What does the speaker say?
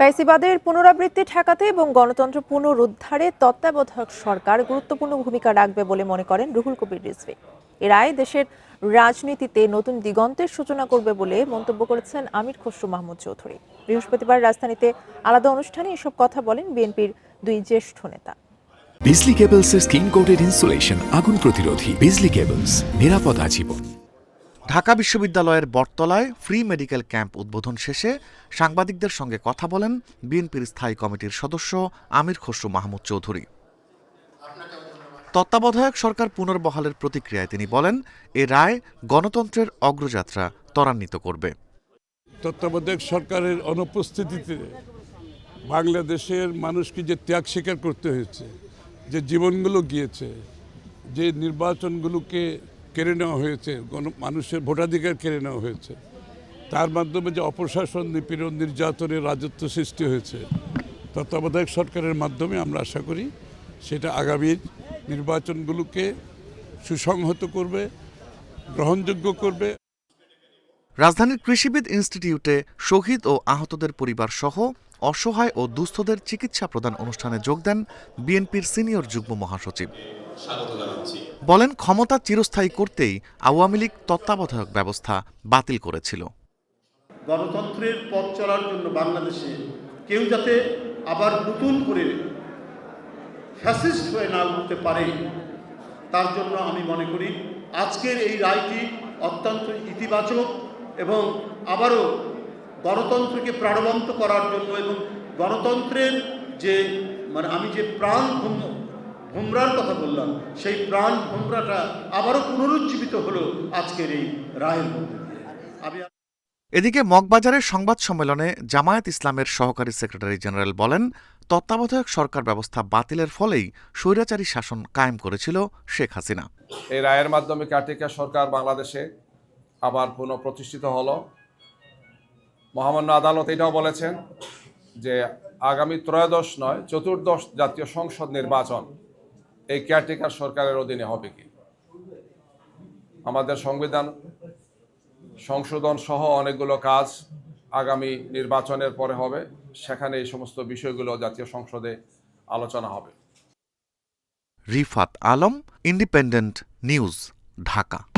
ফ্যাসিবাদের পুনরাবৃত্তি ঠেকাতে এবং গণতন্ত্র পুনরুদ্ধারে তত্ত্বাবধায়ক সরকার গুরুত্বপূর্ণ ভূমিকা রাখবে বলে মনে করেন রুহুল কবির রিজভী। এ রায় দেশের রাজনীতিতে নতুন দিগন্তের সূচনা করবে বলে মন্তব্য করেছেন আমির খসরু মাহমুদ চৌধুরী। বৃহস্পতিবার রাজধানীতে আলাদা অনুষ্ঠানে এসব কথা বলেন বিএনপির দুই জ্যেষ্ঠ নেতা। বিজলি কেবলসের স্কিন কোটেড ইনসুলেশন আগুন প্রতিরোধী। বিজলি কেবলস, নিরাপদ আজীবন। ঢাকা বিশ্ববিদ্যালয়ের বটতলায় ফ্রি মেডিকেল ক্যাম্প উদ্বোধন শেষে সাংবাদিকদের সঙ্গে কথা বলেন বিএনপির স্থায়ী কমিটির সদস্য আমির খসরু মাহমুদ চৌধুরী। তত্ত্বাবধায়ক সরকার পুনর্বহালের প্রতিক্রিয়ায় তিনি বলেন, এ রায় গণতন্ত্রের অগ্রযাত্রা ত্বরান্বিত করবে। তত্ত্বাবধায়ক সরকারের অনুপস্থিতিতে বাংলাদেশের মানুষকে যে ত্যাগ স্বীকার করতে হয়েছে, যে জীবনগুলো গিয়েছে, যে নির্বাচনগুলোকে কেড়ে নেওয়া হয়েছে, গণ, মানুষের ভোটাধিকার কেড়ে নেওয়া হয়েছে। তার মাধ্যমে যে অপশাসন, নিপীড়ন, নির্যাতনের রাজত্ব সৃষ্টি হয়েছে, তত্ত্বাবধায়ক সরকারের মাধ্যমে আমরা আশা করি সেটা আগামী নির্বাচনগুলোকে সুসংহত করবে, গ্রহণযোগ্য করবে। রাজধানীর কৃষিবিদ ইনস্টিটিউটে শহীদ ও আহতদের পরিবার সহ অসহায় ও দুস্থদের চিকিৎসা প্রদান অনুষ্ঠানে যোগ দেন বিএনপির সিনিয়র যুগ্ম মহাসচিব। বলেন ক্ষমতা চিরস্থায়ী করতেই আওয়ামী লীগ তত্ত্বাবধায়ক ব্যবস্থা বাতিল করেছিল। গণতন্ত্রের পথ চলার জন্য বাংলাদেশে কেউ যাতে আবার নতুন করে ফ্যাসিস্ট হয়ে না উঠতে পারে তার জন্য আমি মনে করি আজকের এই রায়টি অত্যন্ত ইতিবাচক এবং আবারও গণতন্ত্রকে প্রাণবন্ত করার জন্য এবং গণতন্ত্রের যে মানে আমি যে প্রাণ ভোমরার কথা বললাম। সেই প্রাণ ভোমরাটা আবারও পুনরুজ্জীবিত হলো আজকের এই রায়ের মধ্যে আমি এদিকে মগবাজারের সংবাদ সম্মেলনে জামায়াত ইসলামের সহকারী সেক্রেটারি জেনারেল বলেন তত্ত্বাবধায়ক সরকার ব্যবস্থা বাতিলের ফলেই স্বৈরাচারী শাসন কায়েম করেছিল শেখ হাসিনা। এই রায়ের মাধ্যমে কার্তিকা সরকার বাংলাদেশে আবার পুনঃপ্রতিষ্ঠিত হলো। মহামান্য আদালত এটাও বলেছেন যে আগামী ত্রয়োদশ নয় চতুর্দশ জাতীয় সংসদ নির্বাচন এই কেয়ারটেকার সরকারের অধীনে হবে কি? আমাদের সংবিধান, সংশোধন সহ অনেকগুলো কাজ আগামী নির্বাচনের পরে হবে। সেখানে এই সমস্ত বিষয়গুলো জাতীয় সংসদে আলোচনা হবে। Rifat Alam Independent News Dhaka.